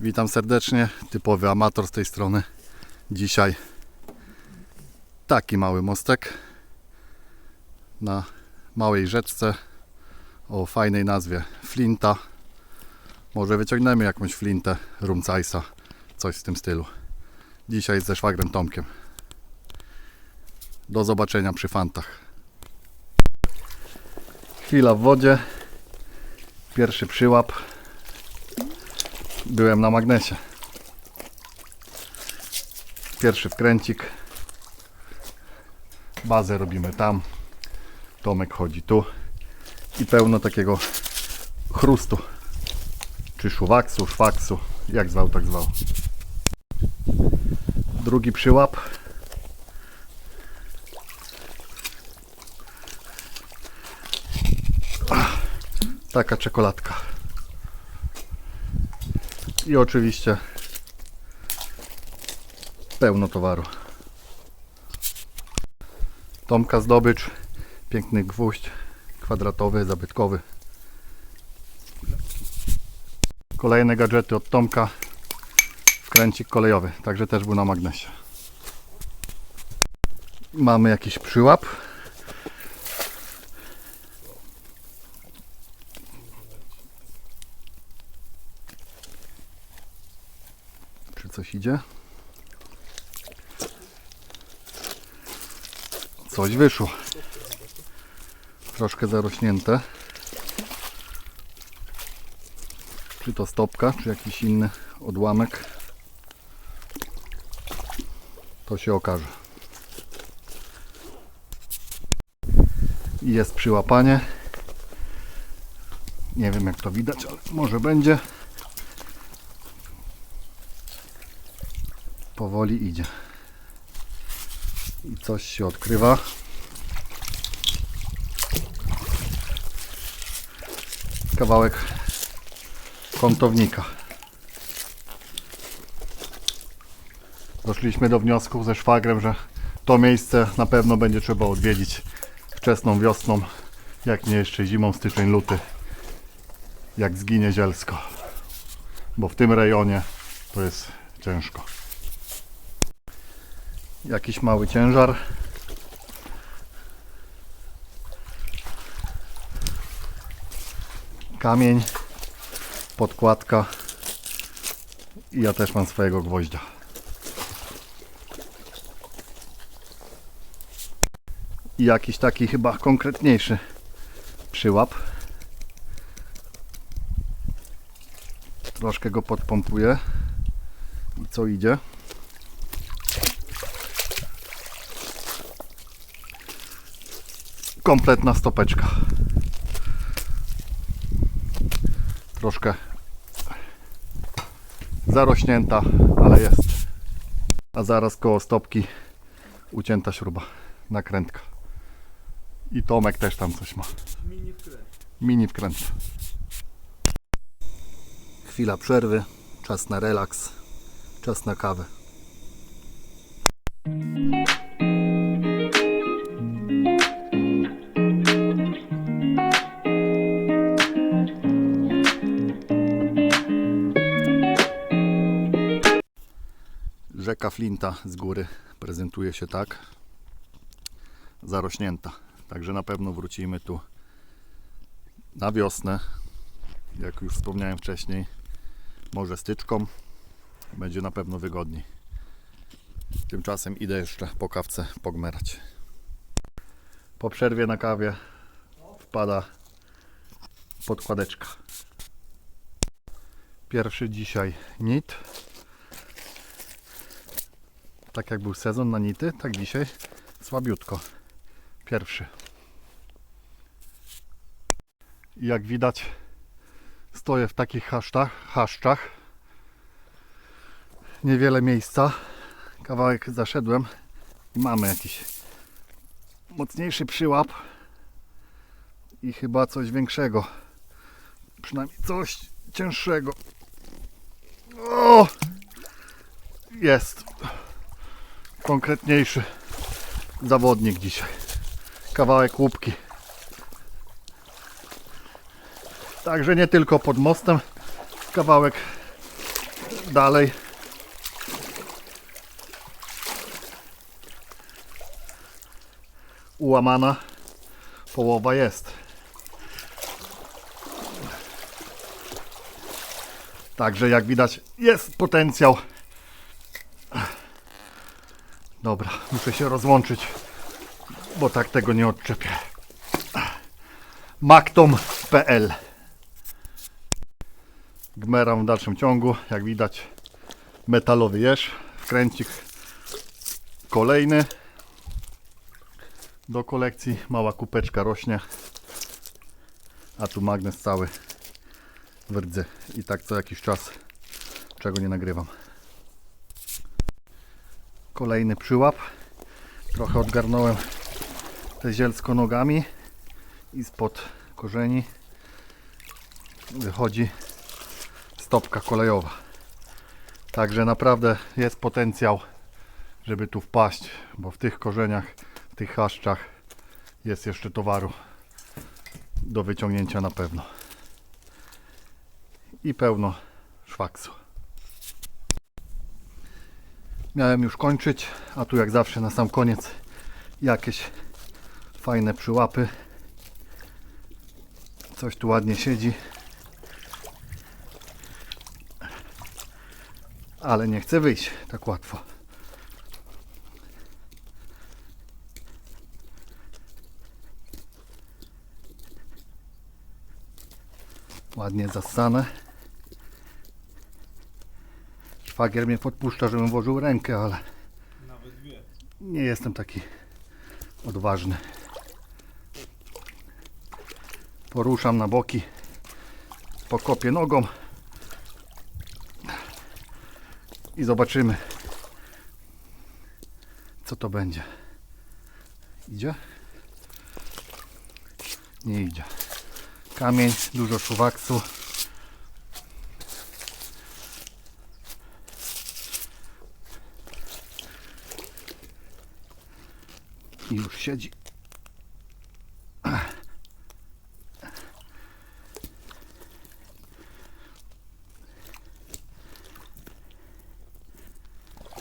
Witam serdecznie, typowy amator z tej strony. Dzisiaj taki mały mostek na małej rzeczce o fajnej nazwie Flinta. Może wyciągniemy jakąś flintę, rumcajsa, coś w tym stylu. Dzisiaj ze szwagrem Tomkiem. Do zobaczenia przy fantach. Chwila w wodzie. Pierwszy przyłap. Byłem na magnesie. Pierwszy wkręcik. Bazę robimy tam. Tomek chodzi tu. I pełno takiego chrustu. Czy szuwaksu, szwaksu. Jak zwał, tak zwał. Drugi przyłap. Taka czekoladka. I oczywiście pełno towaru. Tomka zdobycz, piękny gwóźdź kwadratowy, zabytkowy. Kolejne gadżety od Tomka, wkręcik kolejowy, także też był na magnesie. Mamy jakiś przyłap. Czy coś idzie? Coś wyszło. Troszkę zarośnięte. Czy to stopka, czy jakiś inny odłamek. To się okaże. Jest przyłapanie. Nie wiem jak to widać, ale może będzie. Powoli idzie. I coś się odkrywa. Kawałek kątownika. Doszliśmy do wniosku ze szwagrem, że to miejsce na pewno będzie trzeba odwiedzić wczesną wiosną, jak nie jeszcze zimą, styczeń, luty, jak zginie zielsko. Bo w tym rejonie to jest ciężko jakiś mały ciężar. Kamień, podkładka i ja też mam swojego gwoździa. I jakiś taki chyba konkretniejszy przyłap. Troszkę go podpompuję. I co idzie? Kompletna stopeczka. Troszkę zarośnięta, ale jest. A zaraz koło stopki ucięta śruba, nakrętka. I Tomek też tam coś ma. Mini wkręt. Chwila przerwy, czas na relaks, czas na kawę. Rzeka Flinta z góry prezentuje się tak. Zarośnięta. Także na pewno wrócimy tu na wiosnę. Jak już wspomniałem wcześniej, może styczką. Będzie na pewno wygodniej. Tymczasem idę jeszcze po kawce pogmerać. Po przerwie na kawie wpada podkładeczka. Pierwszy dzisiaj nit tak jak był sezon na nity, tak dzisiaj słabiutko. Pierwszy. I jak widać, stoję w takich haszczach, haszczach. Niewiele miejsca. Kawałek zaszedłem i mamy jakiś mocniejszy przyłap i chyba coś większego. Przynajmniej coś cięższego. O! Jest konkretniejszy zawodnik dzisiaj. Kawałek łupki. Także nie tylko pod mostem, kawałek dalej. Ułamana połowa jest. Także jak widać jest potencjał. Dobra, muszę się rozłączyć, bo tak tego nie odczepię. Maktom.pl Gmeram w dalszym ciągu, jak widać metalowy jeż, wkręcik kolejny do kolekcji, mała kupeczka rośnie, a tu magnes cały w rdzy i tak co jakiś czas czego nie nagrywam. Kolejny przyłap, trochę odgarnąłem te zielsko nogami i spod korzeni wychodzi stopka kolejowa. Także naprawdę jest potencjał, żeby tu wpaść, bo w tych korzeniach, w tych chaszczach jest jeszcze towaru do wyciągnięcia na pewno. I pełno szwaksu. Miałem już kończyć, a tu jak zawsze na sam koniec jakieś fajne przyłapy. Coś tu ładnie siedzi. Ale nie chce wyjść tak łatwo. Ładnie zassane. Szwagier mnie podpuszcza, żebym włożył rękę, ale nie jestem taki odważny. Poruszam na boki, pokopię nogą i zobaczymy, co to będzie. Idzie? Nie idzie. Kamień, dużo szuwaksu. I już siedzi. A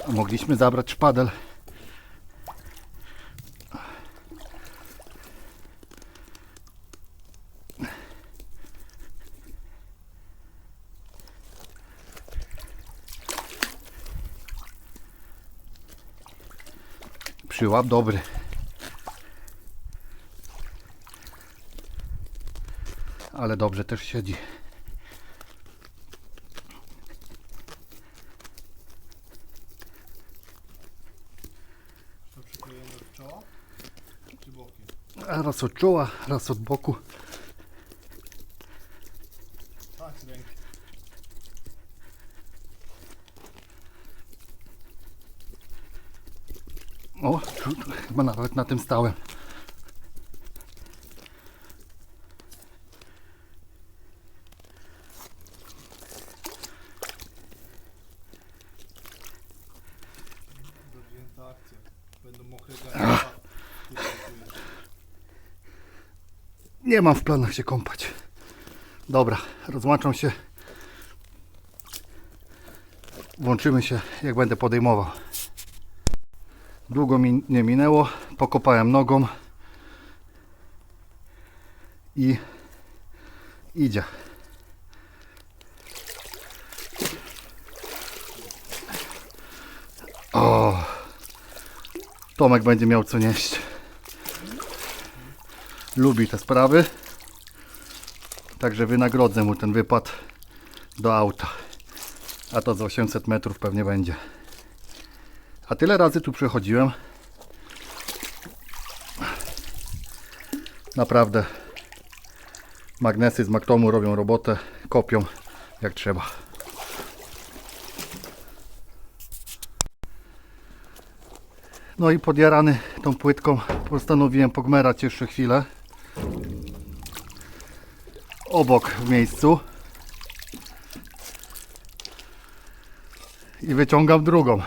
mogliśmy zabrać szpadel. Przyłap dobry. Ale dobrze też siedzi. Raz od czoła, raz od boku. Tak, z ręki. O, chyba nawet na tym stałem. Będą mokre. Nie mam w planach się kąpać. Dobra, rozłączam się. Włączymy się, jak będę podejmował. Długo mi nie minęło. Pokopałem nogą. I idzie. O! Tomek będzie miał co nieść lubi te sprawy. Także wynagrodzę mu ten wypad do auta. A to za 800 metrów pewnie będzie. A tyle razy tu przychodziłem. Naprawdę magnesy z Maktomu robią robotę, kopią jak trzeba. No i podjarany tą płytką postanowiłem pogmerać jeszcze chwilę. Obok w miejscu. I wyciągam drugą.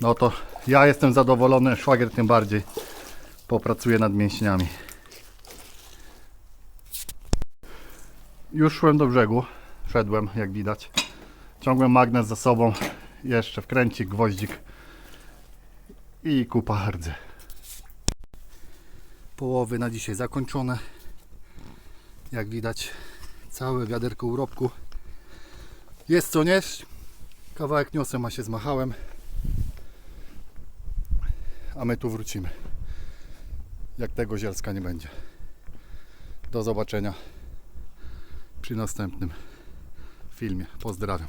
No to ja jestem zadowolony, szwagier tym bardziej. Popracuję nad mięśniami. Już szłem do brzegu. szedłem, jak widać. Ciągłem magnes za sobą, jeszcze wkręcik, gwoździk i kupa rdzy. Połowy na dzisiaj zakończone. Jak widać, całe wiaderko urobku. Jest co nieść. Kawałek niosłem, a się zmachałem. A my tu wrócimy. Jak tego zielska nie będzie. Do zobaczenia przy następnym filmie. Pozdrawiam.